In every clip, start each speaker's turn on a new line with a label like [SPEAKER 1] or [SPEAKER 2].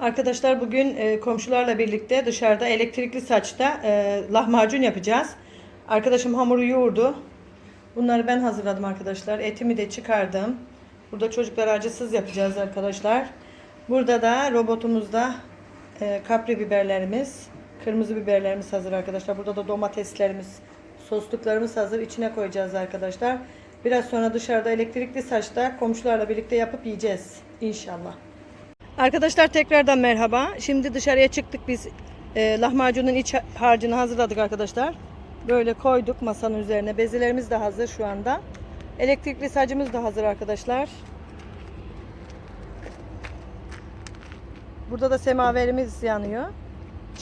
[SPEAKER 1] Arkadaşlar bugün e, komşularla birlikte dışarıda elektrikli saçta e, lahmacun yapacağız. Arkadaşım hamuru yoğurdu. Bunları ben hazırladım arkadaşlar. Etimi de çıkardım. Burada çocuklar acısız yapacağız arkadaşlar. Burada da robotumuzda e, kapri biberlerimiz, kırmızı biberlerimiz hazır arkadaşlar. Burada da domateslerimiz, sosluklarımız hazır. İçine koyacağız arkadaşlar. Biraz sonra dışarıda elektrikli saçta komşularla birlikte yapıp yiyeceğiz inşallah. Arkadaşlar tekrardan merhaba. Şimdi dışarıya çıktık biz. E, lahmacunun iç harcını hazırladık arkadaşlar. Böyle koyduk masanın üzerine. Bezelerimiz de hazır şu anda. Elektrikli sacımız da hazır arkadaşlar. Burada da semaverimiz yanıyor.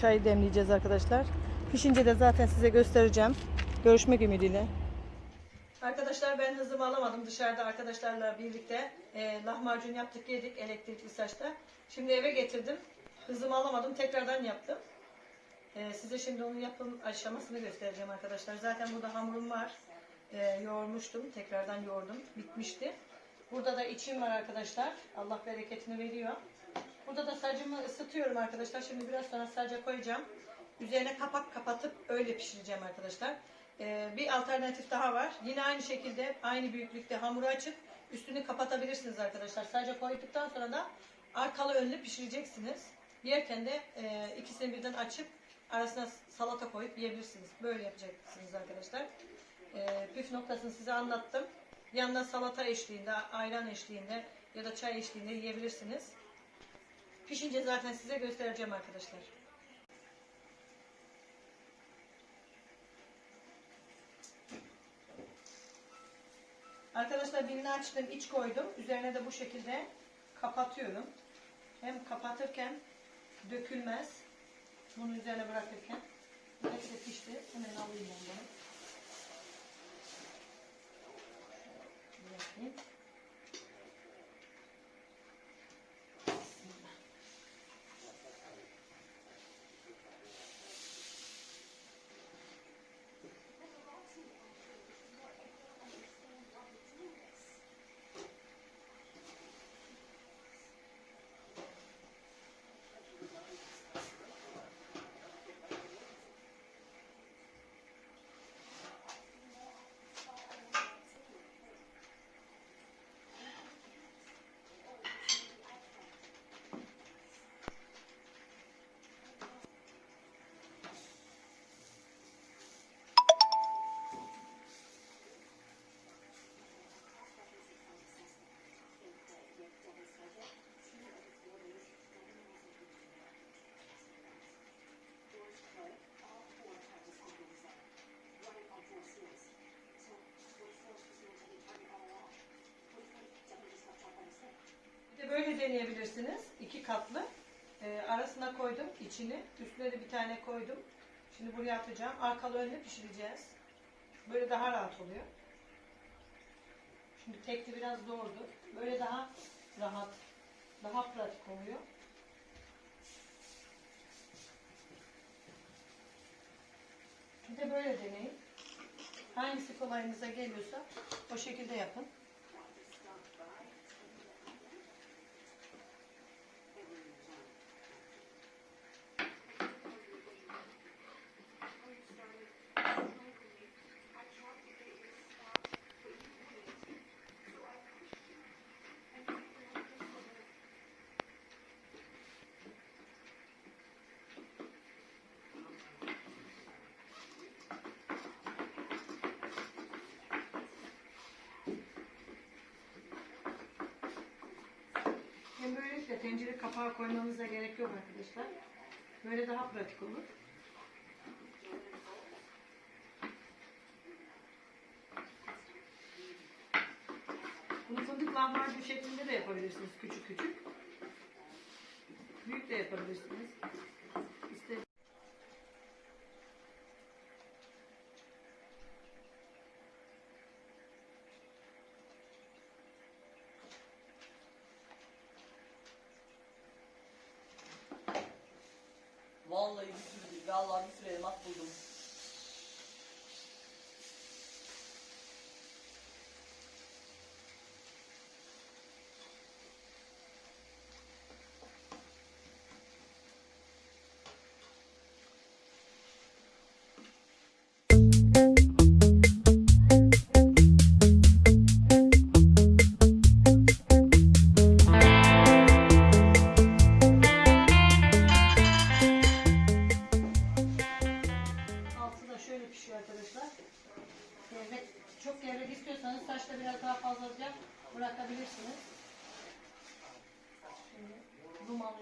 [SPEAKER 1] Çay demleyeceğiz arkadaşlar. Pişince de zaten size göstereceğim. Görüşmek ümidiyle. Arkadaşlar ben hızımı alamadım. Dışarıda arkadaşlarla birlikte e, lahmacun yaptık yedik elektrikli saçta. Şimdi eve getirdim. Hızımı alamadım. Tekrardan yaptım. E, size şimdi onun yapım aşamasını göstereceğim arkadaşlar. Zaten burada hamurum var. E, yoğurmuştum. Tekrardan yoğurdum. Bitmişti. Burada da içim var arkadaşlar. Allah bereketini veriyor. Burada da sacımı ısıtıyorum arkadaşlar. Şimdi biraz sonra saca koyacağım. Üzerine kapak kapatıp öyle pişireceğim arkadaşlar. Ee, bir alternatif daha var. Yine aynı şekilde aynı büyüklükte hamuru açıp üstünü kapatabilirsiniz arkadaşlar. Sadece koyduktan sonra da arkalı önlü pişireceksiniz. Yerken de e, ikisini birden açıp arasına salata koyup yiyebilirsiniz. Böyle yapacaksınız arkadaşlar. E, püf noktasını size anlattım. Yanında salata eşliğinde, ayran eşliğinde ya da çay eşliğinde yiyebilirsiniz. Pişince zaten size göstereceğim arkadaşlar. Arkadaşlar birini açtım, iç koydum. Üzerine de bu şekilde kapatıyorum. Hem kapatırken dökülmez. Bunu üzerine bırakırken. Hepsi pişti. Hemen alayım onları. Bırakayım. Bismillah. Bir de böyle deneyebilirsiniz. İki katlı. Ee, arasına koydum içini. Üstüne de bir tane koydum. Şimdi buraya atacağım. Arkalı önlü pişireceğiz. Böyle daha rahat oluyor. Şimdi tekli biraz zordu. Böyle daha rahat, daha pratik oluyor. Bir de böyle deneyin. Hangisi kolayınıza geliyorsa o şekilde yapın. Hem böylelikle tencere kapağı koymamıza gerek yok arkadaşlar. Böyle daha pratik olur. Bunu fındık lahmacun şeklinde de yapabilirsiniz küçük küçük. Büyük de yapabilirsiniz.
[SPEAKER 2] Vallahi bir sürü elmas buldum.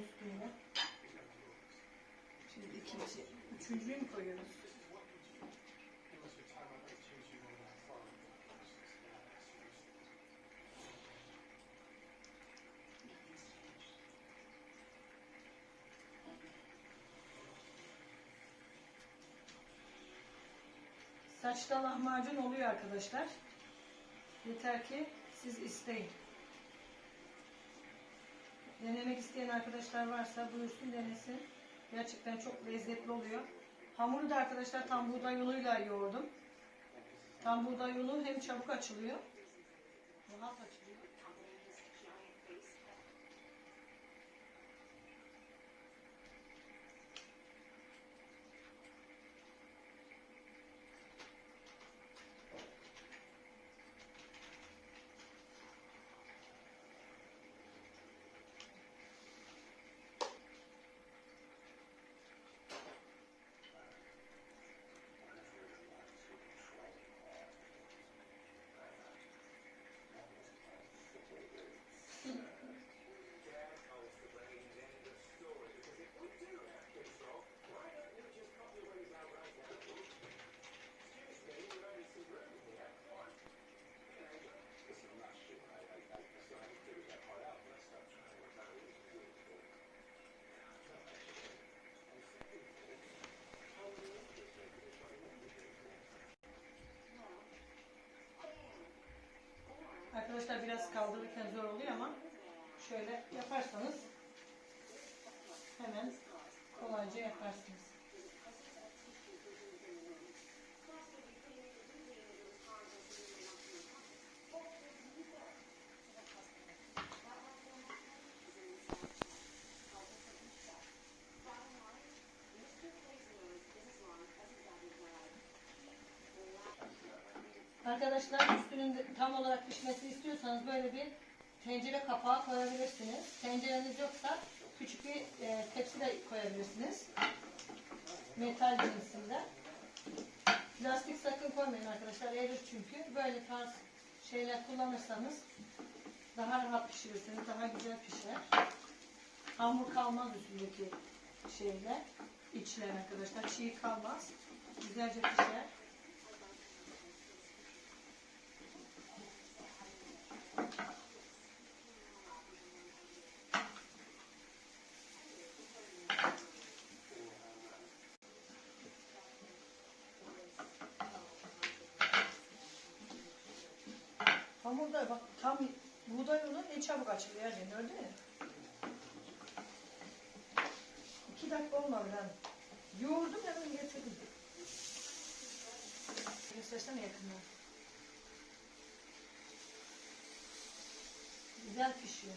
[SPEAKER 1] Üstüne. Şimdi ikinci, üçüncüyü mü koyuyoruz? Saçta lahmacun oluyor arkadaşlar. Yeter ki siz isteyin. Denemek isteyen arkadaşlar varsa buyursun denesin. Gerçekten çok lezzetli oluyor. Hamuru da arkadaşlar tam buğday unuyla yoğurdum. Tam buğday unu hem çabuk açılıyor. Rahat açılıyor. Arkadaşlar biraz kaldırırken zor oluyor ama şöyle yaparsanız hemen kolayca yaparsınız. Arkadaşlar üstünün tam olarak pişmesini istiyorsanız böyle bir tencere kapağı koyabilirsiniz. Tencereniz yoksa küçük bir e, tepsi de koyabilirsiniz. Metal cinsinden. Plastik sakın koymayın arkadaşlar erir çünkü. Böyle tarz şeyler kullanırsanız daha rahat pişirirsiniz, daha güzel pişer. Hamur kalmaz üstündeki şeyler, içler arkadaşlar. Çiğ kalmaz. Güzelce pişer. Hamurda bak tam buğday unu ne çabuk açılıyor Ercan gördün mü? İki dakika olmadı ben. Yoğurdum hemen getirdim. Göstersene yakından. Güzel pişiyor.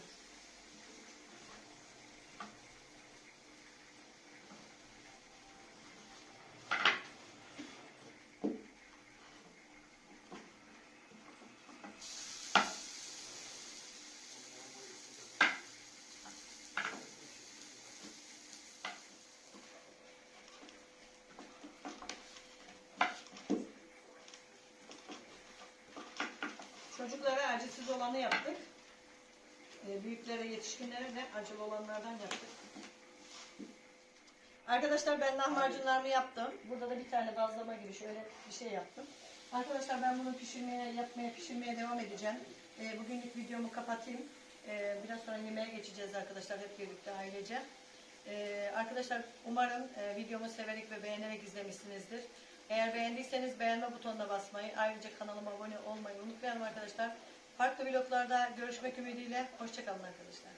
[SPEAKER 1] Çocuklara acısız olanı yaptık. Ee, büyüklere, yetişkinlere de acılı olanlardan yaptık. Arkadaşlar ben lahmacunlarımı yaptım. Burada da bir tane bazlama gibi şöyle bir şey yaptım. Arkadaşlar ben bunu pişirmeye, yapmaya, pişirmeye devam edeceğim. Ee, bugünlük videomu kapatayım. Ee, biraz sonra yemeğe geçeceğiz arkadaşlar hep birlikte ailece. Arkadaşlar umarım e, videomu severek ve beğenerek izlemişsinizdir. Eğer beğendiyseniz beğenme butonuna basmayı, ayrıca kanalıma abone olmayı unutmayalım arkadaşlar. Farklı vloglarda görüşmek ümidiyle. Hoşçakalın arkadaşlar.